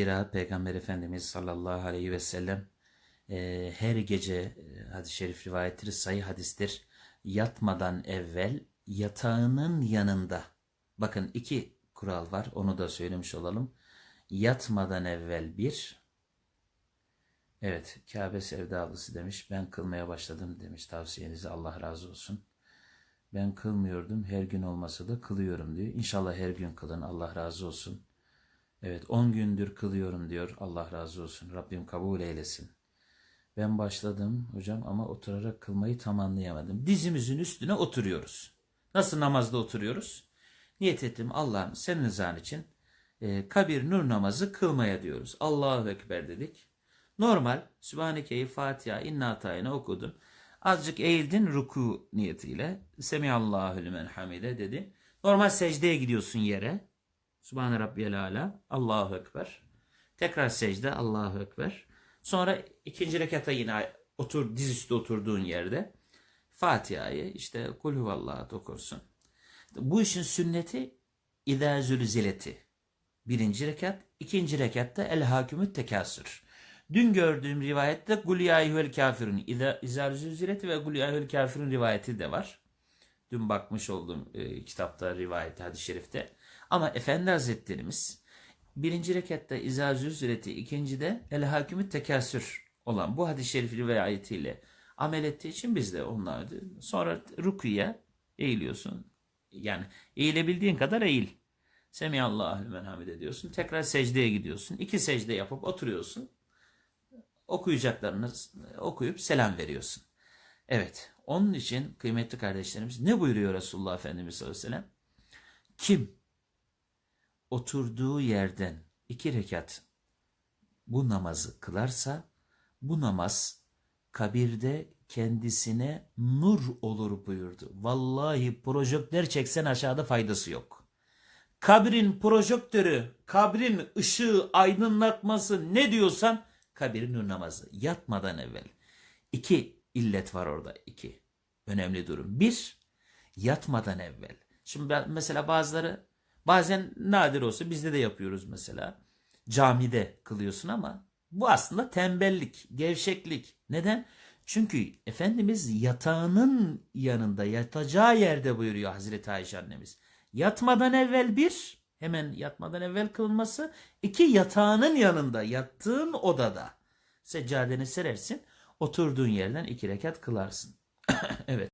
Zira Peygamber Efendimiz sallallahu aleyhi ve sellem e, her gece e, hadis-i şerif rivayettir, sayı hadistir. Yatmadan evvel yatağının yanında. Bakın iki kural var onu da söylemiş olalım. Yatmadan evvel bir. Evet Kabe sevdalısı demiş ben kılmaya başladım demiş tavsiyenizi Allah razı olsun. Ben kılmıyordum her gün olmasa da kılıyorum diyor. İnşallah her gün kılın Allah razı olsun. Evet 10 gündür kılıyorum diyor. Allah razı olsun. Rabbim kabul eylesin. Ben başladım hocam ama oturarak kılmayı tam anlayamadım. Dizimizin üstüne oturuyoruz. Nasıl namazda oturuyoruz? Niyet ettim Allah'ım senin rızan için e, kabir nur namazı kılmaya diyoruz. Allahu Ekber dedik. Normal Sübhaneke'yi Fatiha inna atayına okudun. Azıcık eğildin ruku niyetiyle. Semihallahu lümen hamide dedi. Normal secdeye gidiyorsun yere. Subhane Rabbiyel Ala. Allahu Ekber. Tekrar secde. Allahu Ekber. Sonra ikinci rekata yine otur, dizüstü oturduğun yerde Fatiha'yı işte Kul huvallahu okursun. Bu işin sünneti İzâ zülzileti. Birinci rekat. ikinci rekatta El hakümü tekasür. Dün gördüğüm rivayette Kul ya eyyuhel kafirun. İzâ zülzileti ve Kul ya kafirun rivayeti de var. Dün bakmış olduğum e, kitapta rivayet hadis-i şerifte. Ama Efendi Hazretlerimiz birinci rekatta İzâ zülzileti, ikincide El hakümü tekasür olan bu hadis-i şerif rivayetiyle amel ettiği için biz de onlardı. Sonra rukuya eğiliyorsun. Yani eğilebildiğin kadar eğil. Semiyallahu lümen hamide diyorsun. Tekrar secdeye gidiyorsun. İki secde yapıp oturuyorsun. Okuyacaklarını okuyup selam veriyorsun. Evet. Onun için kıymetli kardeşlerimiz ne buyuruyor Resulullah Efendimiz sallallahu aleyhi ve sellem? Kim oturduğu yerden iki rekat bu namazı kılarsa bu namaz kabirde kendisine nur olur buyurdu. Vallahi projektör çeksen aşağıda faydası yok. Kabrin projektörü, kabrin ışığı, aydınlatması ne diyorsan kabrin nur namazı yatmadan evvel. İki illet var orada iki. Önemli durum. Bir, yatmadan evvel. Şimdi mesela bazıları bazen nadir olsa bizde de yapıyoruz mesela. Camide kılıyorsun ama bu aslında tembellik, gevşeklik. Neden? Çünkü Efendimiz yatağının yanında yatacağı yerde buyuruyor Hazreti Ayşe annemiz. Yatmadan evvel bir, hemen yatmadan evvel kılınması. iki yatağının yanında, yattığın odada. Seccadeni serersin, oturduğun yerden iki rekat kılarsın. evet.